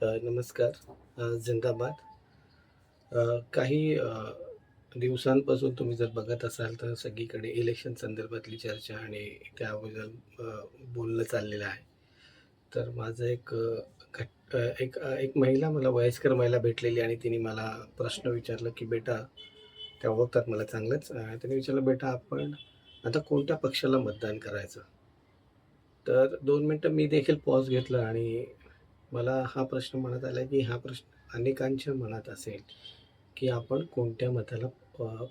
नमस्कार. जिंदाबाद. काही दिवसांपासून तुम्ही जर बघत असाल तर सगळीकडे इलेक्शन संदर्भातली चर्चा आणि त्याबद्दल बोलणं चाललेलं आहे. तर माझं एक घट एक एक महिला मला वयस्कर महिला भेटलेली आणि तिने मला प्रश्न विचारला की बेटा त्या ओळखतात मला चांगलंच. त्याने विचारलं बेटा आपण आता कोणत्या पक्षाला मतदान करायचं? तर दोन मिनटं मी देखील पॉज घेतलं आणि मला हा प्रश्न मनात आला की हा प्रश्न अनेकांच्या मनात असेल की आपण कोणत्या मताला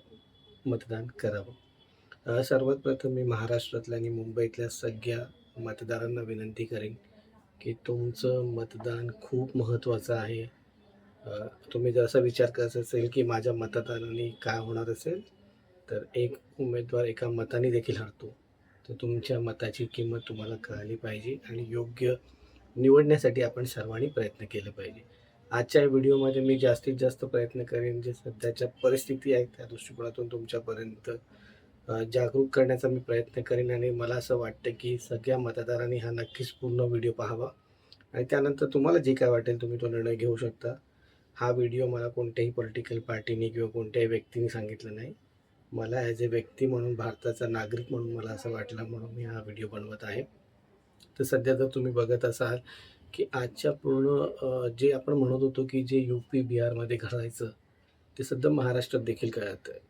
मतदान करावं? सर्वात प्रथम मी महाराष्ट्रातल्या आणि मुंबईतल्या सगळ्या मतदारांना विनंती करेन की तुमचं मतदान खूप महत्त्वाचं आहे. तुम्ही जर असा विचार करत असेल की माझ्या मतदानाने काय होणार असेल तर एक उमेदवार एका मताने देखील हरतो. तर तुमच्या मताची किंमत तुम्हाला कळली पाहिजे आणि योग्य निवडण्यासाठी आपण सर्वांनी प्रयत्न केले पाहिजे. आजच्या व्हिडिओमध्ये मी जास्तीत जास्त प्रयत्न करेन जे सध्याच्या परिस्थिती आहे त्या दृष्टिकोनातून तुमच्यापर्यंत जागरूक करण्याचा मी प्रयत्न करेन आणि मला असं वाटतं की सगळ्या मतदारांनी हा नक्कीच पूर्ण व्हिडिओ पाहावा. आणि त्यानंतर तुम्हाला जे काय वाटेल तुम्ही तो निर्णय घेऊ शकता. हा व्हिडिओ मला कोणत्याही पॉलिटिकल पार्टीने किंवा कोणत्याही व्यक्तीने सांगितलं नाही. मला ॲज अ व्यक्ती म्हणून भारताचा नागरिक म्हणून मला असं वाटलं म्हणून मी हा व्हिडिओ बनवत आहे. तर सध्या जर तुम्ही बघत असाल की आजच्या पूर्ण जे आपण म्हणत होतो की जे यू पी बिहारमध्ये घडायचं ते सध्या महाराष्ट्रात देखील कळत आहे.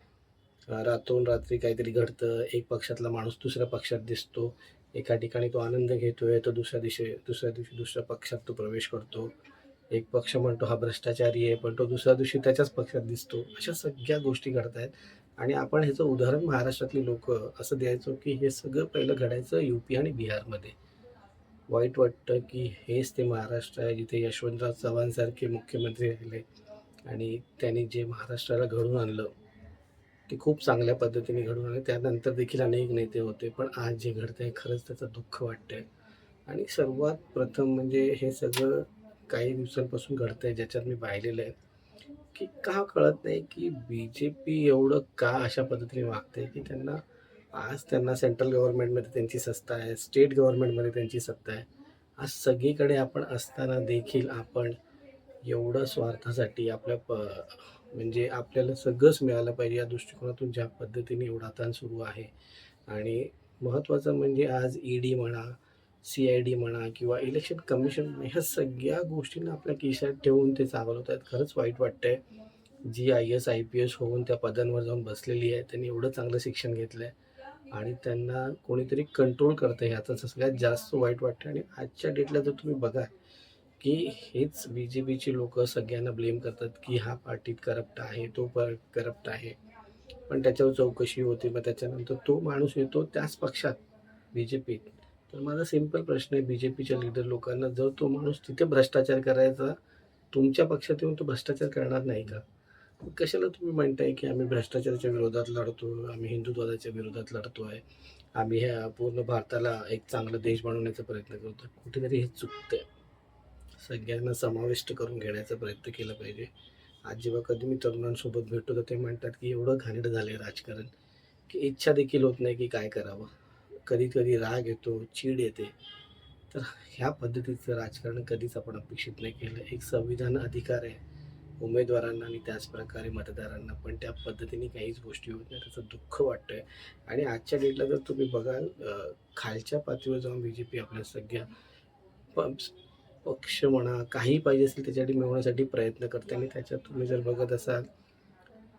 रात्री काहीतरी घडतं एक पक्षातला माणूस दुसऱ्या पक्षात दिसतो एका ठिकाणी तो आनंद घेतोय तर दुसऱ्या दिवशी दुसऱ्या दिवशी दुसऱ्या पक्षात तो प्रवेश करतो. एक पक्ष म्हणतो हा भ्रष्टाचारी आहे पण तो दुसऱ्या दिवशी त्याच्याच पक्षात दिसतो. अशा सगळ्या गोष्टी घडत आहेत. आणि आपण ह्याचं उदाहरण महाराष्ट्रातली लोक असं द्यायचो की हे सगळं पहिलं घडायचं यू पी आणि बिहारमध्ये. वाईट वाटतं की हेच ते महाराष्ट्र आहे जिथे यशवंतराव चव्हाणसारखे मुख्यमंत्री राहिले आणि त्यांनी जे महाराष्ट्राला घडून आणलं ते खूप चांगल्या पद्धतीने घडून आणलं. त्यानंतर देखील अनेक नेते होते पण आज जे घडतं आहे खरंच त्याचं दुःख वाटतं आहे आणि सर्वात प्रथम म्हणजे हे सगळं काही दिवसांपासून घडतं आहे ज्याच्यात मी पाहिलेलं आहे की का कळत नाही की बी जे पी एवढं का अशा पद्धतीने वागते की त्यांना आज त्यांना सेंट्रल गव्हर्नमेंटमध्ये त्यांची सत्ता आहे स्टेट गव्हर्नमेंटमध्ये त्यांची सत्ता आहे. आज सगळीकडे आपण असताना देखील आपण एवढं स्वार्थासाठी आपल्या प म्हणजे आपल्याला सगळंच मिळालं पाहिजे या दृष्टिकोनातून ज्या पद्धतीने एवढा ताण सुरू आहे. आणि महत्त्वाचं म्हणजे आज ई डी म्हणा सी आय डी म्हणा किंवा इलेक्शन कमिशन ह्या सगळ्या गोष्टींना आपल्या खिशात ठेवून ते चालवत आहेत खरंच वाईट वाटतंय. G I S I P S होऊन त्या पदांवर जाऊन बसलेली आहे त्यांनी एवढं चांगलं शिक्षण घेतलं आहे आणि त्यांना कोणीतरी कंट्रोल करतं ह्याचं सगळ्यात जास्त वाईट वाटतं आणि आजच्या डेटला जर तुम्ही बघा की हेच बी जे पीची लोक सगळ्यांना ब्लेम करतात की हा पार्टीत करप्ट आहे तो पर करप्ट आहे. पण त्याच्यावर चौकशी होते. मग त्याच्यानंतर तो माणूस येतो त्याच पक्षात बी जे पीत तर माझा सिंपल प्रश्न आहे बी जे पीच्या लिडर लोकांना जर तो माणूस तिथे भ्रष्टाचार करायचा तुमच्या पक्षात येऊन तो भ्रष्टाचार करणार नाही का? कशाला तुम्ही म्हणताय की आम्ही भ्रष्टाचाराच्या विरोधात लढतो आम्ही हिंदुत्वादाच्या विरोधात लढतो आहे आम्ही ह्या पूर्ण भारताला एक चांगला देश बनवण्याचा प्रयत्न करतो. कुठेतरी हे चुकतंय. सगळ्यांना समाविष्ट करून घेण्याचा प्रयत्न केला पाहिजे. आज जेव्हा कधी मी तरुणांसोबत भेटतो तर ते म्हणतात की एवढं घाणेरडं झालं आहे राजकारण की इच्छा देखील होत नाही की काय करावं. कधी कधी राग येतो चीड येते. तर ह्या पद्धतीचं राजकारण कधीच आपण अपेक्षित नाही केलं. एक संविधान अधिकार आहे. उमेदवारांना आणि त्याच प्रकारे मतदारांना पण त्या पद्धतीने काहीच गोष्टी होत नाही. त्याचं दुःख वाटतं आहे आणि आजच्या डेटला जर तुम्ही बघाल खालच्या पातळीवर जाऊन बी जे पी आपल्या सगळ्या पक्ष म्हणा काही पाहिजे असेल त्याच्यासाठी मिळवण्यासाठी प्रयत्न करते. आणि त्याच्यात तुम्ही जर बघत असाल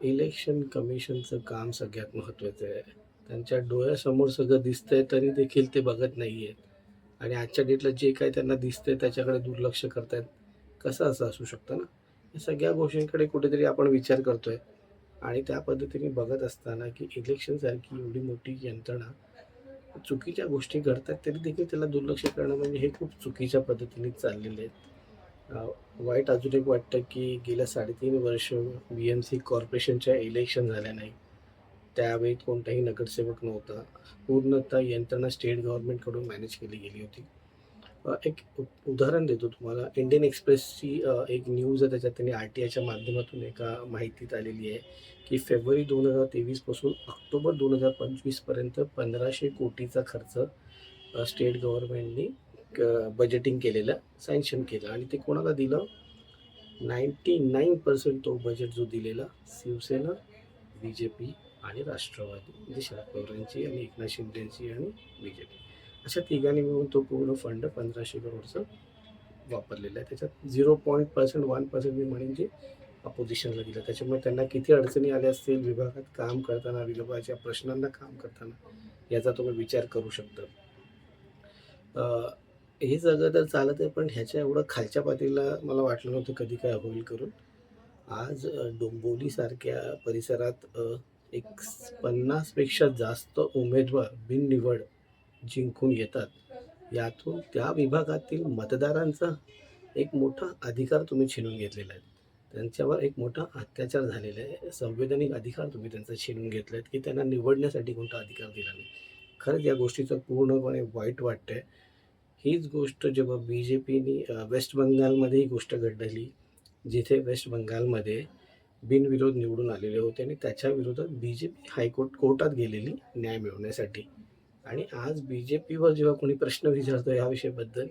इलेक्शन कमिशनचं काम सगळ्यात महत्त्वाचं आहे. त्यांच्या डोळ्यासमोर सगळं दिसतंय तरी देखील ते बघत नाही आहेत आणि आजच्या डेटला जे काही त्यांना दिसतंय त्याच्याकडे दुर्लक्ष करतायत कसं असं असू शकतं ना? या सगळ्या गोष्टींकडे कुठेतरी आपण विचार करतोय. आणि त्या पद्धतीने बघत असताना की इलेक्शनसारखी एवढी मोठी यंत्रणा चुकीच्या गोष्टी घडतात तरी देखील त्याला दुर्लक्ष करणं म्हणजे हे खूप चुकीच्या पद्धतीने चाललेले आहेत वाईट अजून एक वाटतं की गेल्या साडेतीन वर्ष बी एम सी कॉर्पोरेशनच्या इलेक्शन झाल्या नाही. त्यावेळी कोणताही नगरसेवक नव्हता. पूर्णतः यंत्रणा स्टेट गव्हर्नमेंटकडून मॅनेज केली गेली होती. एक उदाहरण देतो तुम्हाला. इंडियन एक्सप्रेसची एक न्यूज आहे त्याच्यात त्यांनी आर टी आयच्या माध्यमातून एका माहितीत आलेली आहे की फेब्रुवारी दोन हजार तेवीसपासून ऑक्टोबर दोन हजार पंचवीसपर्यंत पंधराशे कोटीचा खर्च स्टेट गव्हर्नमेंटनी बजेटिंग केलेलं सँक्शन केलं. आणि ते कोणाला दिलं? नाईंटी नाईन पर्सेंट तो बजेट जो दिलेला शिवसेना बी जे पी आणि राष्ट्रवादी म्हणजे शरद पवारांची आणि एकनाथ शिंदेची आणि बी जे पी अशा तिघांनी मिळून तो पूर्ण फंड पंधराशे करोडचं वापरलेलं आहे. त्याच्यात zero point percent one percent मी म्हणेन जे अपोजिशनला दिलं. त्याच्यामुळे त्यांना किती अडचणी आल्या असतील विभागात काम करताना विभागाच्या प्रश्नांना काम करताना याचा तुम्ही विचार करू शकता. हे सगळं तर चालत आहे पण ह्याच्या एवढं खालच्या पातळीला मला वाटलं नव्हतं कधी काय होईल करून. आज डोंबोलीसारख्या परिसरात एक पन्नासपेक्षा जास्त उमेदवार बिननिवड जिंकून येतात यातून त्या विभागातील मतदारांचा एक मोठा अधिकार तुम्ही छिनून घेतलेला आहे. त्यांच्यावर एक मोठा अत्याचार झालेला आहे. संवैधानिक अधिकार तुम्ही त्यांचा छिनून घेतला आहेत की त्यांना निवडण्यासाठी कोणता अधिकार दिला नाही. खरंच या गोष्टीचं पूर्णपणे वाईट वाटतंय. हीच गोष्ट जेव्हा बी जे पीनी वेस्ट बंगालमध्ये ही गोष्ट घडली जिथे वेस्ट बंगालमध्ये बिनविरोध निवडून आलेले होते आणि त्याच्या विरोधात बी जे पी हायकोर्ट कोर्टात गेलेली न्याय मिळवण्यासाठी. आणि आज बी जे पीवर जेव्हा कोणी प्रश्न विचारतो या विषयाबद्दल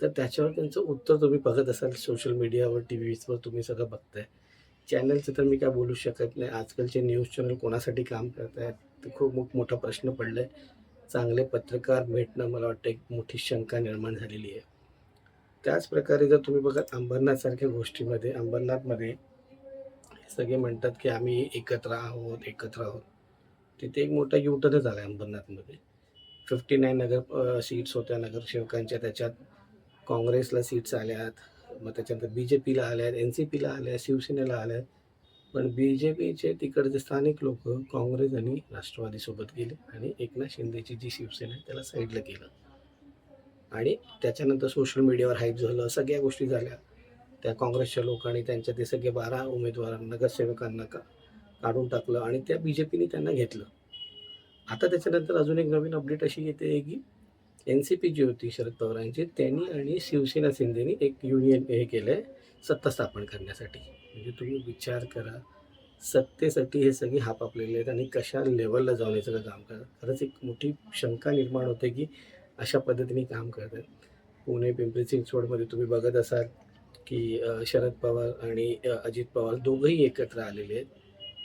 तर त्याच्यावर त्यांचं उत्तर तुम्ही बघत असाल सोशल मीडियावर टी व्हीजवर तुम्ही सगळं बघताय. चॅनलचं तर मी काय बोलू शकत नाही. आजकालचे न्यूज चॅनल कोणासाठी काम करत आहेत ते खूप मोठ मोठा प्रश्न पडला आहे चांगले पत्रकार भेटणं मला वाटतं एक मोठी शंका निर्माण झालेली आहे. त्याचप्रकारे जर तुम्ही बघत अंबरनाथसारख्या गोष्टीमध्ये अंबरनाथमध्ये सगळे म्हणतात की आम्ही एकत्र आहोत एकत्र आहोत. तिथे एक मोठा युटर्नच झाला आहे अंबरनाथमध्ये. फिफ्टी नाईन नगर सीट्स होत्या नगरसेवकांच्या. त्याच्यात काँग्रेसला सीट्स आल्यात. मग त्याच्यानंतर बी जे पीला आल्यात एन सी पीला आल्या शिवसेनेला आल्यात. पण बी जे पीचे तिकडचे स्थानिक लोक काँग्रेस आणि राष्ट्रवादीसोबत गेले आणि एकनाथ शिंदेची जी शिवसेना आहे त्याला साईडला केलं. आणि त्याच्यानंतर सोशल मीडियावर हाईप झालं सगळ्या गोष्टी झाल्या. त्या काँग्रेसच्या लोकांनी त्यांच्या ते सगळे बारा उमेदवारांना नगरसेवकांना का काढून टाकलं आणि त्या बी जे पीने त्यांना घेतलं. आता त्याच्यानंतर अजून एक नवीन अपडेट अशी येते आहे की एन सी पी जी होती शरद पवारांची त्यांनी आणि शिवसेना शिंदेनी एक युनियन हे केलं आहे सत्ता स्थापन करण्यासाठी. म्हणजे तुम्ही विचार करा सत्तेसाठी हे सगळे हाप आपलेले आहेत आणि कशा लेवलला जाऊन हे सगळं काम करतात खरंच एक मोठी शंका निर्माण होते की अशा पद्धतीने काम करतात. पुणे पिंपरी चिंचवडमध्ये तुम्ही बघत असाल की शरद पवार आणि अजित पवार दोघंही एकत्र आलेले आहेत.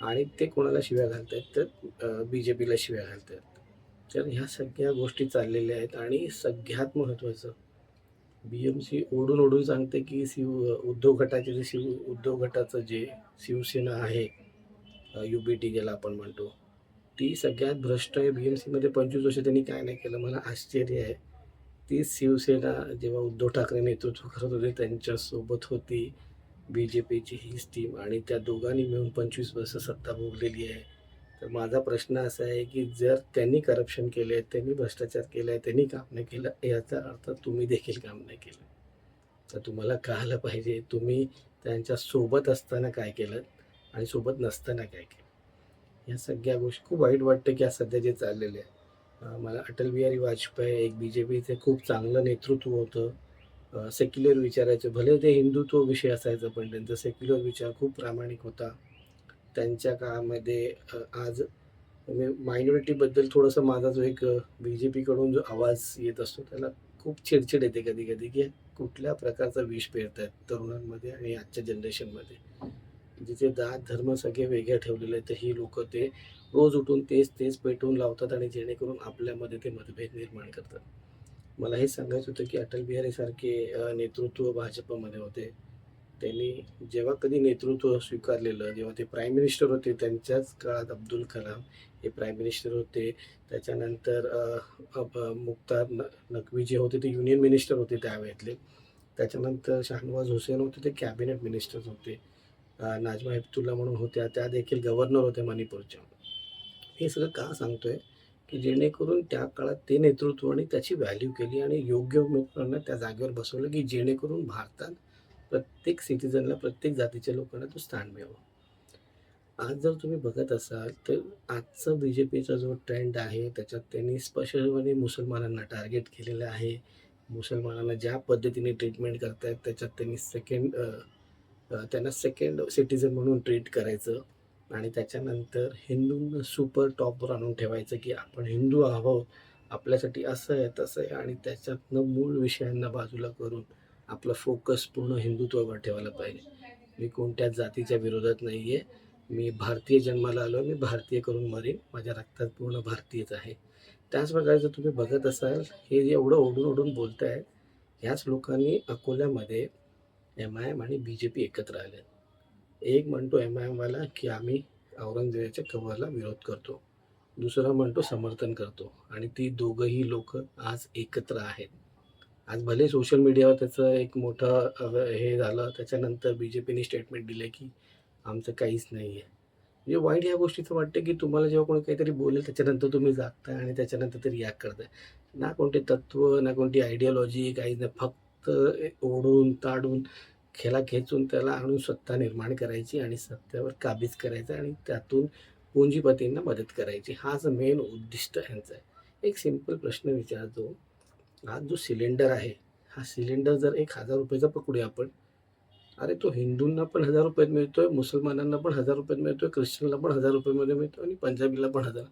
आणि ते कोणाला शिव्या घालत आहेत तर बी जे पीला शिव्या घालत आहेत तर ह्या सगळ्या गोष्टी चाललेल्या आहेत आणि सगळ्यात महत्त्वाचं बी एम सी ओढून ओढून सांगते की शिव उद्धव गटाचे जे शिव उद्धव गटाचं जे शिवसेना आहे यू बी टी ज्याला आपण म्हणतो ती सगळ्यात भ्रष्ट आहे. बी एम सीमध्ये पंचवीस वर्ष त्यांनी काय नाही केलं. मला आश्चर्य आहे. ती शिवसेना जेव्हा उद्धव ठाकरे नेतृत्व करत होते त्यांच्यासोबत होती. बी जे पीची हीच टीम आणि त्या दोघांनी मिळून पंचवीस वर्ष सत्ता भोगलेली आहे. तर माझा प्रश्न असा आहे की जर त्यांनी करप्शन केले आहे त्यांनी भ्रष्टाचार केला आहे त्यांनी काम नाही केलं याचा अर्थ तुम्ही देखील काम नाही केलं. तर तुम्हाला कळालं पाहिजे तुम्ही त्यांच्यासोबत असताना काय केलं आणि सोबत नसताना काय केलं? या सगळ्या गोष्टी खूप वाईट वाटतं की आज सध्या जे चाललेले आहे. मला अटल बिहारी वाजपेयी एक बी जे पीचे खूप चांगलं नेतृत्व होतं. सेक्युलर विचारायचं. भले ते हिंदुत्व विषय असायचा पण त्यांचा सेक्युलर विचार खूप प्रामाणिक होता. त्यांच्या काळामध्ये आज म्हणजे मायनॉरिटीबद्दल थोडंसं माझा जो एक बी जे पीकडून जो आवाज येत असतो त्याला खूप चिडचिड येते कधी कधी की कुठल्या प्रकारचा विष पेरत आहेत तरुणांमध्ये आणि आजच्या जनरेशनमध्ये. जिथे जात धर्म सगळे वेगळे ठेवलेले आहेत तर ही लोक ते रोज उठून तेच तेच पेटवून लावतात आणि जेणेकरून आपल्यामध्ये ते मतभेद निर्माण करतात. मला हे सांगायचं होतं की अटल बिहारीसारखे नेतृत्व भाजपमध्ये होते. त्यांनी जेव्हा कधी नेतृत्व स्वीकारलेलं जेव्हा ते प्राईम मिनिस्टर होते त्यांच्याच काळात अब्दुल कलाम हे प्राईम मिनिस्टर होते. त्याच्यानंतर मुख्तार न नकवी जे होते ते युनियन मिनिस्टर होते त्यावेळेतले. त्याच्यानंतर शाहनवाज हुसेन होते ते कॅबिनेट मिनिस्टर होते. नाजमा हेपतुल्ला म्हणून होत्या त्या देखील गव्हर्नर होत्या मणिपूरच्या. हे सगळं का सांगतोय? की जेणेकरून त्या काळात ते नेतृत्व आणि त्याची व्हॅल्यू केली आणि योग्य लोकांना त्या जागेवर बसवलं की जेणेकरून भारतात प्रत्येक सिटिझनला प्रत्येक जातीच्या लोकांना तो स्थान मिळावं. आज जर तुम्ही बघत असाल तर आजचं बी जे पीचा जो ट्रेंड आहे त्याच्यात त्यांनी स्पष्टपणे मुसलमानांना टार्गेट केलेलं आहे. मुसलमानांना ज्या पद्धतीने ट्रीटमेंट करतायत त्याच्यात त्यांनी सेकंड त्यांना सेकंड सिटिझन म्हणून ट्रीट करायचं. आणि त्याच्यानंतर हिंदूंना सुपर टॉपवर आणून ठेवायचं की आपण हिंदू आहोत आपल्यासाठी असं आहे तसं आहे आणि त्याच्यातनं मूळ विषयांना बाजूला करून आपला फोकस पूर्ण हिंदुत्वावर ठेवायला पाहिजे. मी कोणत्याच जातीच्या विरोधात नाही आहे मी भारतीय जन्माला आलो मी भारतीय करून मरेन. माझ्या रक्तात पूर्ण भारतीयच आहे. त्याच प्रकारे जर तुम्ही बघत असाल हे एवढं ओढून ओढून बोलत आहे ह्याच लोकांनी अकोल्यामध्ये एम आय एम आणि बी जे पी एकत्र आले एक म्हणतो एम आय एमवाला की आम्ही औरंगजेबाच्या कवरला विरोध करतो. दुसरा म्हणतो समर्थन करतो. आणि ती दोघंही लोक आज एकत्र आहेत. आज भले सोशल मीडियावर त्याचं एक मोठं हे झालं त्याच्यानंतर बी जे पीने स्टेटमेंट दिले की आमचं काहीच नाही आहे म्हणजे वाईट ह्या गोष्टीचं वाटतं की तुम्हाला जेव्हा कोणी काहीतरी बोलेल त्याच्यानंतर तुम्ही जागताय आणि त्याच्यानंतर ते रिॲक्ट करताय. ना कोणते तत्त्व ना कोणती आयडिओलॉजी काही नाही. फक्त ओढून ताडून खेला खेचून त्याला आणून सत्ता निर्माण करायची आणि सत्तेवर काबीज करायचं आणि त्यातून पुंजीपतींना मदत करायची. हाच मेन उद्दिष्ट यांचं आहे. एक सिंपल प्रश्न विचारतो. हा जो सिलेंडर आहे हा सिलेंडर जर एक हजार रुपयाचा पकडूया आपण अरे तो हिंदूंना पण हजार रुपयात मिळतो आहे मुसलमानांना पण हजार रुपयात मिळतो आहे ख्रिश्चनला पण हजार रुपयामध्ये मिळतो आणि पंजाबीला पण हजार.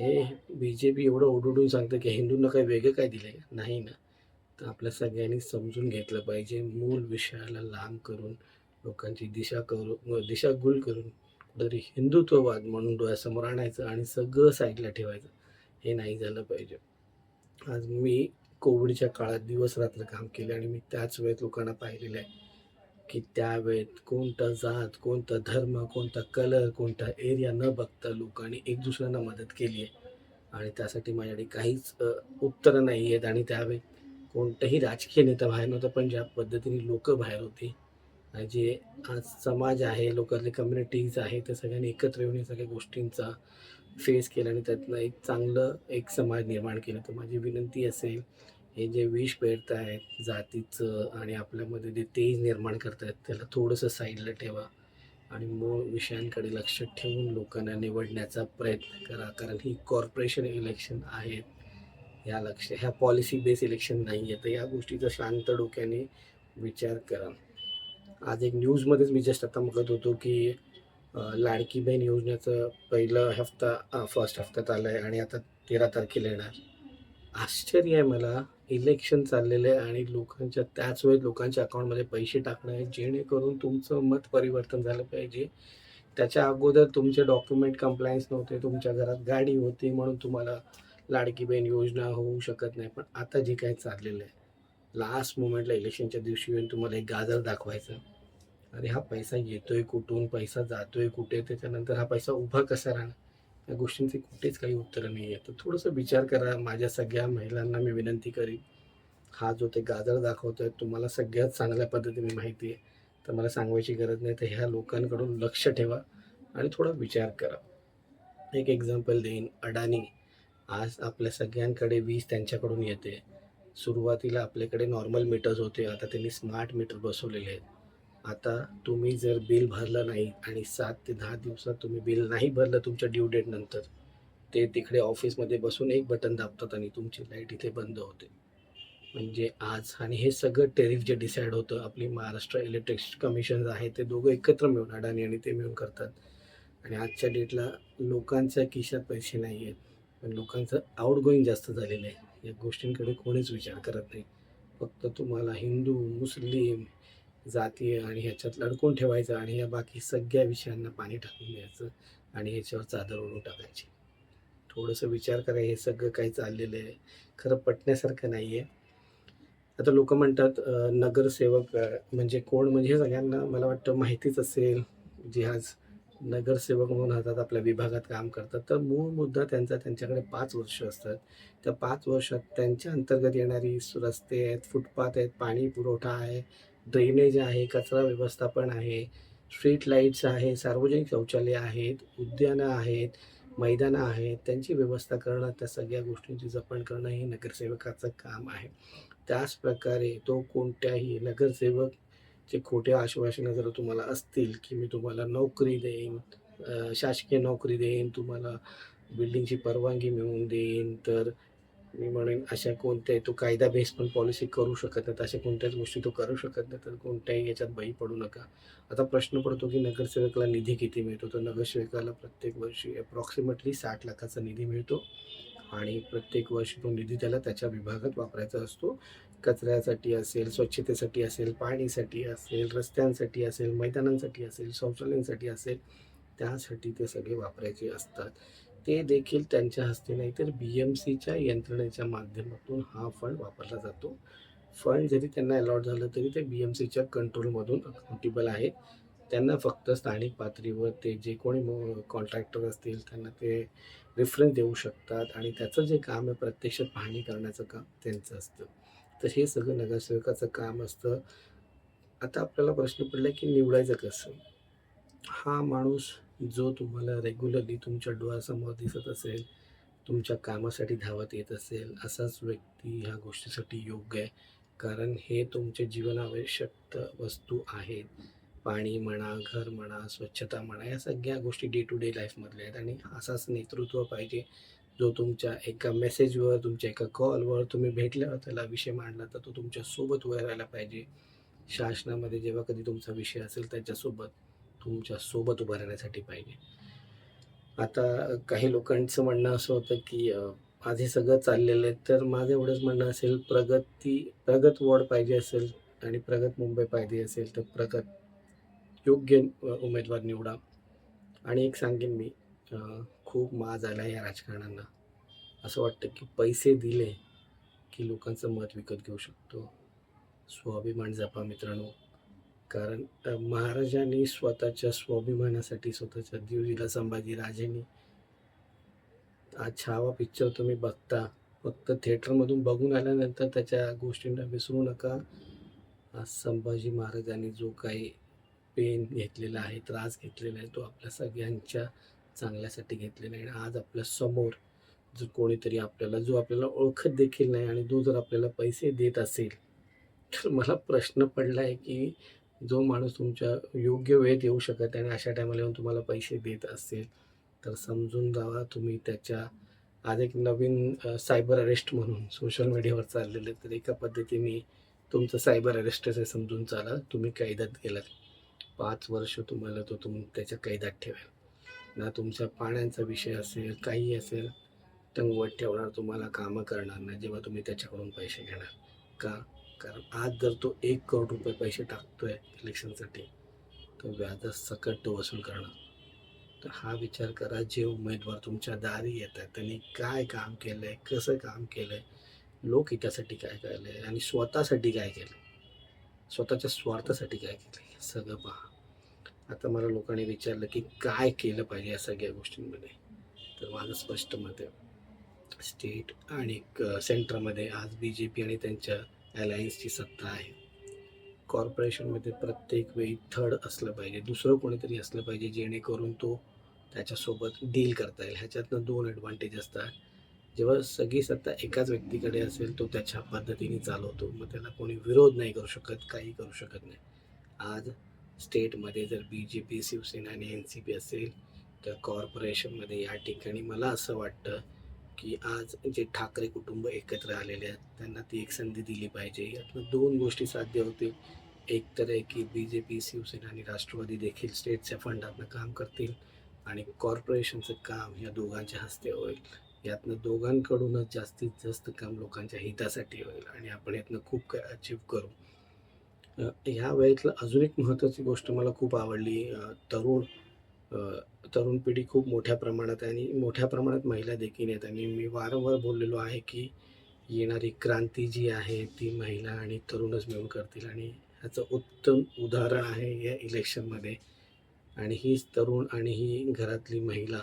हे बी जे पी एवढं ओढून सांगतं की हिंदूंना काही वेगळं काय दिलं आहे नाही ना. तर आपल्या सगळ्यांनी समजून घेतलं पाहिजे. मूळ विषयाला लांब करून लोकांची दिशा करू दिशाभूल करून कुठेतरी हिंदुत्ववाद म्हणून डोळ्यासमोर आणायचं आणि सगळं साईडला ठेवायचं हे नाही झालं पाहिजे. आज मी कोविडच्या काळात दिवस रात्र काम केले आणि मी त्याच वेळेत लोकांना पाहिलेलं आहे की त्यावेळेत कोणता जात कोणता धर्म कोणता कलर कोणता एरिया न बघता लोकांनी एक दुसऱ्यांना मदत केली आहे. आणि त्यासाठी माझ्याकडे काहीच उत्तरं नाही आहेत आणि त्यावेळी कोणताही राजकीय नेता बाहेर नव्हता पण ज्या पद्धतीने लोक बाहेर होती जे आज समाज आहे लोकातले कम्युनिटीज आहे त्या सगळ्यांनी एकत्र येऊन या सगळ्या गोष्टींचा फेस केला आणि त्यातनं एक चांगलं एक समाज निर्माण केलं. तर माझी विनंती असेल हे जे विष आहेत जातीचं आणि आपल्यामध्ये जे तेज निर्माण करतायत त्याला थोडंसं साईडला ठेवा आणि मूळ विषयांकडे लक्ष ठेवून लोकांना निवडण्याचा प्रयत्न करा. कारण ही कॉर्पोरेशन इलेक्शन आहेत. ह्या लक्ष ह्या पॉलिसी बेस इलेक्शन नाही आहे. तर या गोष्टीचा शांत डोक्याने विचार करा. आज एक न्यूजमध्येच मी जस्ट आता बघत होतो की लाडकी बहीण योजनेचं पहिलं हफ्ता फर्स्ट हफ्त्यात आलं आहे आणि आता तेरा तारखेला येणार. आश्चर्य आहे मला. इलेक्शन चाललेलं आहे आणि लोकांच्या त्याच वेळेस लोकांच्या अकाउंटमध्ये पैसे टाकणं आहे. जेणेकरून तुमचं मत परिवर्तन झालं पाहिजे. त्याच्या अगोदर तुमचे डॉक्युमेंट कम्प्लायन्स नव्हते. तुमच्या घरात गाडी होती म्हणून तुम्हाला लाडकी बहीण योजना होऊ शकत नाही पण आता जे काही चाललेलं आहे लास्ट मोमेंटला इलेक्शनच्या दिवशी येऊन तुम्हाला एक गाजर दाखवायचं. अरे हा पैसा येतोय कुठून? पैसा जातोय कुठे? त्याच्यानंतर हा पैसा उभा कसा राहणार? या गोष्टींचे कुठेच काही उत्तरं नाही आहे. तर थोडंसं विचार करा. माझ्या सगळ्या महिलांना मी विनंती करीन. हा जो ते गाजर दाखवतोय तुम्हाला सगळ्यात चांगल्या पद्धतीने माहिती आहे. तर मला सांगवायची गरज नाही. तर ह्या लोकांकडून लक्ष ठेवा आणि थोडा विचार करा. एक एक्झाम्पल देईन. अडाणी. आज आपल्या सगळ्यांकडे वीज त्यांच्याकडून येते. सुरुवातीला आपल्याकडे नॉर्मल मीटर्स होते. आता त्यांनी स्मार्ट मीटर बसवलेले आहेत. आता तुम्ही जर बिल भरलं नाही आणि सात ते दहा दिवसात तुम्ही बिल नाही भरलं तुमच्या ड्यू डेट नंतर ते तिकडे ऑफिसमध्ये बसून एक बटन दाबतात आणि तुमची लाइट इथे बंद होते. म्हणजे आज आणि हे सगळं टेरिफ जे डिसाईड होतं आपली महाराष्ट्र इलेक्ट्रिक कमिशन आहे ते दोघं एकत्र मिळून अडाणी आणि ते मिळून करतात. आणि आजच्या डेटला लोकांच्या खिशात पैसे नाही आहेत पण लोकांचं आउटगोईंग जास्त झालेलं आहे. या गोष्टींकडे कोणीच विचार करत नाही. फक्त तुम्हाला हिंदू मुस्लिम जातीय आणि ह्याच्यात अडकून ठेवायचं आणि या बाकी सगळ्या विषयांना पाणी टाकून द्यायचं आणि ह्याच्यावर चादर ओढून टाकायची. थोडंसं विचार करा हे सगळं काही चाललेलं आहे. खरं पटण्यासारखं नाही आहे आता लोक म्हणतात नगरसेवक म्हणजे कोण? म्हणजे हे सगळ्यांना मला वाटतं माहितीच असेल. जे आज नगरसेवक म्हणून हातात आपल्या विभागात काम करतात. तर मूळ मुद्दा त्यांचा त्यांच्याकडे पाच वर्ष असतात. त्या पाच वर्षात त्यांच्या अंतर्गत येणारी रस्ते आहेत फुटपाथ आहेत पाणी पुरवठा आहे ड्रेनेज आहे कचरा व्यवस्थापन आहे स्ट्रीट लाईट्स आहे सार्वजनिक शौचालय आहेत उद्यानं आहेत मैदानं आहेत. त्यांची व्यवस्था करणं त्या सगळ्या गोष्टींची जपण करणं हे नगरसेवकाचं काम आहे. त्याच प्रकारे तो कोणत्याही नगरसेवक जे खोटे आश्वासनं जर तुम्हाला असतील की मी तुम्हाला नोकरी देईन शासकीय नोकरी देईन तुम्हाला बिल्डिंगची परवानगी मिळवून देईन तर मी म्हणेन अशा कोणत्याही तो कायदा बेस पण पॉलिसी करू शकत नाहीत अशा कोणत्याच गोष्टी तो करू शकत नाही तर कोणत्याही याच्यात बही पडू नका. आता प्रश्न पडतो की नगरसेवकाला निधी किती मिळतो? तर नगरसेवकाला प्रत्येक वर्षी अप्रॉक्सिमेटली साठ लाखाचा निधी मिळतो आणि प्रत्येक वर्षी तो निधी त्याला त्याच्या विभागात वापरायचा असतो. कचऱ्यासाठी असेल स्वच्छतेसाठी असेल पाणीसाठी असेल रस्त्यांसाठी असेल मैदानांसाठी असेल शौचालयांसाठी असेल त्यासाठी ते सगळे वापरायचे असतात. ते देखील त्यांच्या हस्ते नाही तर बी एम सीच्या यंत्रणेच्या माध्यमातून हा फंड वापरला जातो. फंड जरी त्यांना अलॉट झालं तरी ते बी एम सीच्या कंट्रोलमधून अकाउंटेबल आहे. त्यांना फक्त स्थानिक पातळीवर ते जे कोणी कॉन्ट्रॅक्टर असतील त्यांना ते रेफरन्स देऊ शकतात आणि त्याचं जे काम आहे प्रत्यक्षात पाहणी करण्याचं काम त्यांचं असतं. तर हे सगळं नगरसेवकाचं काम असतं. आता आपल्याला प्रश्न पडला की निवडायचं कसं? हा माणूस जो तुम्हाला रेग्युलरली तुमच्या डोळ्यासमोर दिसत असेल तुमच्या कामासाठी धावत येत असेल असाच व्यक्ती ह्या गोष्टीसाठी योग्य आहे. कारण हे तुमचे जीवनावश्यक वस्तू आहेत. पाणी म्हणा घर म्हणा स्वच्छता म्हणा या सगळ्या गोष्टी डे टू डे लाईफमधल्या आहेत. आणि असाच नेतृत्व पाहिजे जो तुमच्या एका मेसेजवर तुमच्या एका कॉलवर तुम्ही भेटल्यावर त्याला विषय मांडला तर तो तुमच्यासोबत उभा राहायला पाहिजे. शासनामध्ये जेव्हा कधी तुमचा विषय असेल त्याच्यासोबत तुमच्यासोबत उभं राहण्यासाठी पाहिजे. आता काही लोकांचं म्हणणं असं होतं की अ, आज हे सगळं चाललेलं आहे तर माझं एवढंच म्हणणं असेल प्रगती प्रगत वॉर्ड पाहिजे असेल आणि प्रगत मुंबई पाहिजे असेल तर प्रगत योग्य उमेदवार निवडा. आणि एक सांगेन मी खूप माज आला या राजकारणांना असं वाटतं की पैसे दिले की लोकांचं मत विकत घेऊ शकतो. स्वाभिमान जपा मित्रांनो. कारण महाराजांनी स्वतःच्या स्वाभिमानासाठी स्वतःच्या दिवजीला संभाजी राजेंनी आज छावा पिक्चर तुम्ही बघता. फक्त थिएटरमधून बघून आल्यानंतर त्याच्या गोष्टींना विसरू नका. आज संभाजी महाराजांनी जो काही पेन घेतलेला आहे त्रास घेतलेला आहे तो आपल्या सगळ्यांच्या चांगल्यासाठी घेतलेला आहे. आणि आज आपल्यासमोर जर कोणीतरी आपल्याला जो आपल्याला ओळखत देखील नाही आणि जो जर आपल्याला पैसे देत असेल तर मला प्रश्न पडला आहे की जो माणूस तुमच्या योग्य वेळेत येऊ शकत आणि अशा टायमाला येऊन तुम्हाला पैसे देत असेल तर समजून जावा तुम्ही त्याच्या आज एक नवीन सायबर अरेस्ट म्हणून सोशल मीडियावर चाललेलं तर एका पद्धतीने तुमचं सायबर अरेस्टच आहे समजून चाला. तुम्ही कैदात गेलात. पाच वर्ष तुम्हाला तो तुम त्याच्या कैदात ठेवेल. ना तुमच्या पाण्याचा विषय असेल काही असेल टंगवट ठेवणार तुम्हाला कामं करणार नाही जेव्हा तुम्ही त्याच्याकडून पैसे घेणार. का? कारण आज जर तो एक करोड रुपये पैसे टाकतोय इलेक्शनसाठी तर व्याजात सकट तो वसूल करणार. तर हा विचार करा जे उमेदवार तुमच्या दारी येतात त्यांनी काय काम केलं आहे कसं काम केलं आहे लोकहितासाठी काय केलं आहे आणि स्वतःसाठी काय केलं स्वतःच्या स्वार्थासाठी काय केलं आहे सगळं पहा. आता मला लोकांनी विचारलं की काय केलं पाहिजे या सगळ्या गोष्टींमध्ये? तर माझं स्पष्ट मत आहे. स्टेट आणि सेंटरमध्ये आज बी जे पी आणि त्यांच्या अलायन्सची सत्ता आहे. कॉर्पोरेशनमध्ये प्रत्येक वेळी थर्ड असलं पाहिजे. दुसरं कोणीतरी असलं पाहिजे जेणेकरून तो त्याच्यासोबत डील करता येईल. ह्याच्यातनं दोन ॲडव्हान्टेज असतात. जेव्हा सगळी सत्ता एकाच व्यक्तीकडे असेल तो त्याच्या पद्धतीने चालवतो. मग त्याला कोणी विरोध नाही करू शकत काही करू शकत नाही. आज स्टेटमध्ये जर बी जे पी शिवसेना आणि एन सी पी असेल तर कॉर्पोरेशनमध्ये या ठिकाणी मला असं वाटतं की आज जे ठाकरे कुटुंब एकत्र आलेले आहेत त्यांना ती एक संधी दिली पाहिजे. यातनं दोन गोष्टी साध्य होतील. एक तर आहे की बी जे पी शिवसेना आणि राष्ट्रवादी देखील स्टेटच्या फंडातनं काम करतील आणि कॉर्पोरेशनचं काम या दोघांच्या हस्ते होईल. यातनं दोघांकडूनच जास्तीत जास्त काम लोकांच्या हितासाठी होईल आणि आपण यातनं खूप काय अचीव करू. ह्या वेळेतलं अजून एक महत्त्वाची गोष्ट मला खूप आवडली. तरुण तरुण पिढी खूप मोठ्या प्रमाणात आहे आणि मोठ्या प्रमाणात महिला देखील आहेत. आणि मी वारंवार बोललेलो आहे की येणारी क्रांती जी आहे ती महिला आणि तरुणच मिळून करतील. आणि ह्याचं उत्तम उदाहरण आहे या इलेक्शनमध्ये. आणि हीच तरुण आणि ही घरातली महिला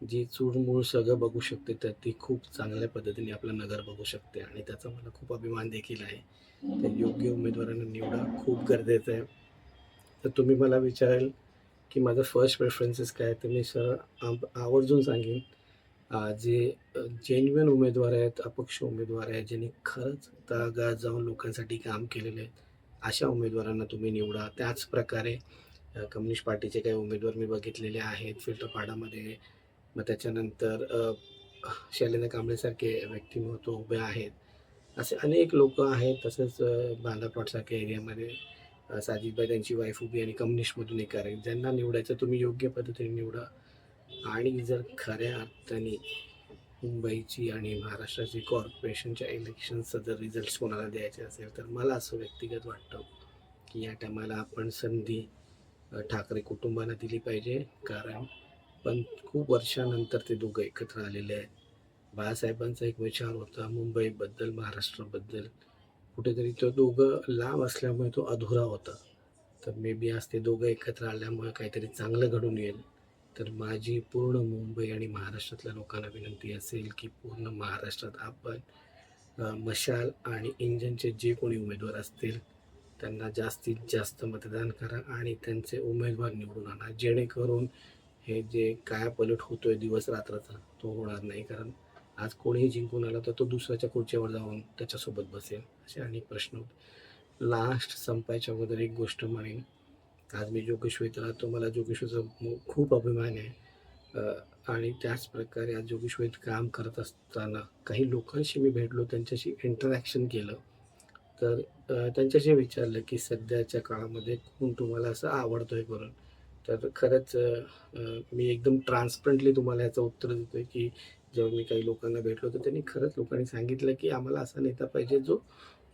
जी चूडमूळ सगळं बघू शकते तर ती खूप चांगल्या पद्धतीने आपलं नगर बघू शकते. आणि त्याचा मला खूप अभिमान देखील आहे. ते योग्य उमेदवारांना निवडा खूप गरजेचं आहे. तर तुम्ही मला विचाराल की माझं फर्स्ट प्रेफरन्सेस काय तर मी सर आवर्जून सांगेन जे जेन्युअन उमेदवार आहेत अपक्ष उमेदवार आहेत ज्यांनी खरंच तळागाळ जाऊन लोकांसाठी काम केलेले आहेत अशा उमेदवारांना तुम्ही निवडा. त्याच प्रकारे कम्युनिस्ट पार्टीचे काही उमेदवार मी बघितलेले आहेत फिल्टरपाडामध्ये मग त्याच्यानंतर शैलेंद्र कांबळेसारखे व्यक्तिमत्व उभे आहेत. असे अनेक लोक आहेत तसंच अं, एरियामध्ये साजिदबाई त्यांची वाईफ उभी आणि कम्युनिस्टमधून एक आहे. ज्यांना निवडायचं तुम्ही योग्य पद्धतीने निवडा. आणि जर खऱ्या अर्थाने मुंबईची आणि महाराष्ट्राची कॉर्पोरेशनच्या इलेक्शनचा जर रिझल्ट कोणाला द्यायचे असेल तर मला असं व्यक्तिगत वाटतं की या टायमाला आपण संधी ठाकरे कुटुंबाला दिली पाहिजे. कारण पण खूप वर्षानंतर ते दोघं एकत्र आलेले आहेत. बाळासाहेबांचा एक विचार होता मुंबईबद्दल महाराष्ट्राबद्दल. कुठेतरी तो दोघं लांब असल्यामुळे तो अधुरा होता. तर मे बी आज ते दोघं एकत्र आल्यामुळे काहीतरी चांगलं घडून येईल. तर माझी पूर्ण मुंबई आणि महाराष्ट्रातल्या लोकांना विनंती असेल की पूर्ण महाराष्ट्रात आपण मशाल आणि इंजनचे जे कोणी उमेदवार असतील त्यांना जास्तीत जास्त मतदान करा आणि त्यांचे उमेदवार निवडून आणा. जेणेकरून हे जे कायापलट होतोय दिवस रात्राचा तो होणार नाही. कारण आज कोणीही जिंकून आला तर तो दुसऱ्याच्या खुर्चीवर जाऊन त्याच्यासोबत बसेल असे अनेक प्रश्न होते. लास्ट संपायच्या अगोदर एक गोष्ट म्हणेन. आज मी जोगेश्वरीत राहतो मला जोगेश्वरीचा खूप अभिमान आहे. आणि त्याच प्रकारे आज जोगेश्वरीत काम करत असताना काही लोकांशी मी भेटलो त्यांच्याशी इंटरॅक्शन केलं. तर त्यांच्याशी विचारलं की सध्याच्या काळामध्ये कोण तुम्हाला असं आवडतो आहे करून? तर खरंच मी एकदम ट्रान्सपरंटली तुम्हाला याचं उत्तर देतो आहे की जेव्हा मी काही लोकांना भेटलो तर त्यांनी खरंच लोकांनी सांगितलं की आम्हाला असा नेता पाहिजे जो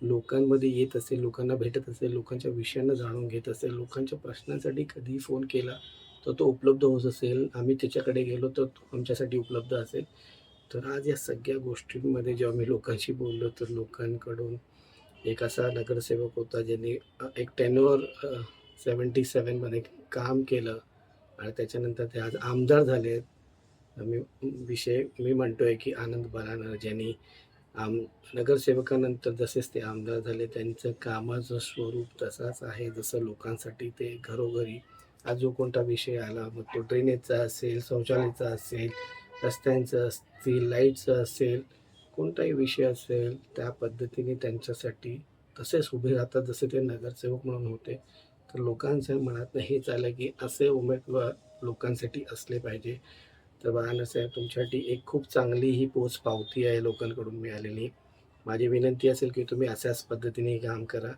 लोकांमध्ये येत असेल लोकांना भेटत असेल लोकांच्या विषयांना जाणून घेत असेल लोकांच्या प्रश्नांसाठी कधीही फोन केला तर तो उपलब्ध होत असेल. आम्ही त्याच्याकडे गेलो तर तो आमच्यासाठी उपलब्ध असेल. तर आज या सगळ्या गोष्टींमध्ये जेव्हा मी लोकांशी बोललो तर लोकांकडून एक असा नगरसेवक होता ज्यांनी एक टेनवर सेवन्टी सेवनमध्ये काम केलं आणि त्याच्यानंतर ते आज आमदार झाले. आहेत मी विषय मी म्हणतो आहे की आनंद बलानं ज्यांनी आम नगरसेवकानंतर जसेच ते आमदार झाले त्यांचं कामाचं स्वरूप तसाच आहे जसं लोकांसाठी ते घरोघरी आज जो कोणता विषय आला मग तो ड्रेनेजचा असेल शौचालयाचा असेल रस्त्यांचं असतील लाईटचं असेल कोणताही विषय असेल त्या पद्धतीने त्यांच्यासाठी तसेच उभे राहतात. जसे ते नगरसेवक म्हणून होते तर लोकांच्या मनात हेच आलं की असे उमेदवार लोकांसाठी असले पाहिजे. तर बाळासाहेब तुमच्यासाठी एक खूप चांगली ही पोच पावती आहे लोकांकडून मिळालेली. माझी विनंती असेल की तुम्ही अशाच पद्धतीने काम करा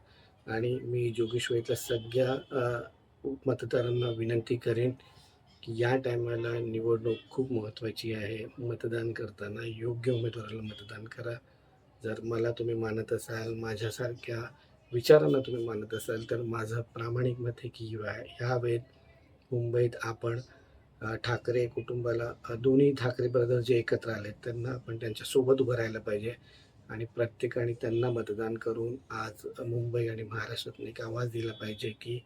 आणि मी जोगेश्वरीतल्या सगळ्या मतदारांना विनंती करेन की या टायमाला निवडणूक खूप महत्त्वाची आहे. मतदान करताना योग्य उमेदवाराला मतदान करा. जर मला तुम्ही मानत असाल माझ्यासारख्या विचारांना तुम्ही मानत असाल तर माझं प्रामाणिक मत आहे की ह्या ह्या वेळेत मुंबईत आपण ठाकरे कुटुंबाला दोन्ही ठाकरे ब्रदर जे एकत्र आले त्यांना आपण त्यांच्यासोबत उभं राहायला पाहिजे. आणि प्रत्येकाने त्यांना मतदान करून आज मुंबई आणि महाराष्ट्रातून एक आवाज दिला पाहिजे की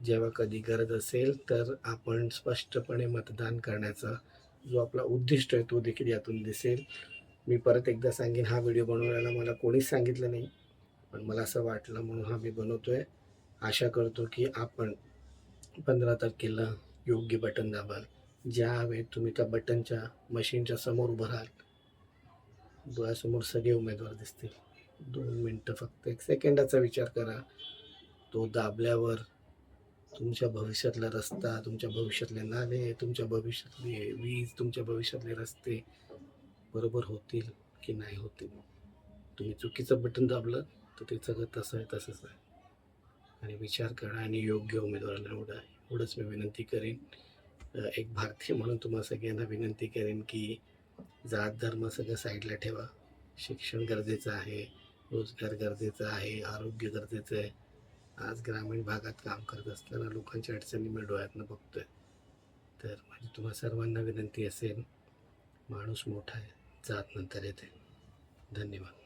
जेव्हा कधी गरज असेल तर आपण स्पष्टपणे मतदान करण्याचा जो आपला उद्दिष्ट आहे तो देखील यातून दिसेल. मी परत एकदा सांगेन हा व्हिडिओ बनवण्याला मला कोणीच सांगितलं नाही पण मला असं वाटलं म्हणून हा मी बनवतोय. आशा करतो की आपण पंधरा तारखेला योग्य बटन दाबाल. ज्या वेळेत तुम्ही त्या बटनच्या मशीनच्या समोर उभं राहाल डोळ्यासमोर सगळे उमेदवार दिसतील. दोन मिनटं फक्त एक सेकंडाचा विचार करा. तो दाबल्यावर तुमच्या भविष्यातला रस्ता तुमच्या भविष्यातले नाले तुमच्या भविष्यातले वीज तुमच्या भविष्यातले रस्ते बरोबर होतील की नाही होतील? तुम्ही चुकीचं बटन दाबलं तर ते सगळं तसं आहे तसंच आहे. आणि विचार करा आणि योग्य उमेदवाराला निवडा एवढंच मी विनंती करेन. एक भारतीय म्हणून तुम्हाला सगळ्यांना विनंती करेन की जात धर्म सगळं साईडला ठेवा. शिक्षण गरजेचं आहे रोजगार गरजेचा आहे आरोग्य गरजेचं आहे. आज ग्रामीण भागात काम करत असताना लोकांच्या अडचणी मी डोळ्यातनं बघतोय. तर माझी तुम्हा सर्वांना विनंती असेल माणूस मोठा आहे जात नंतर येते. धन्यवाद.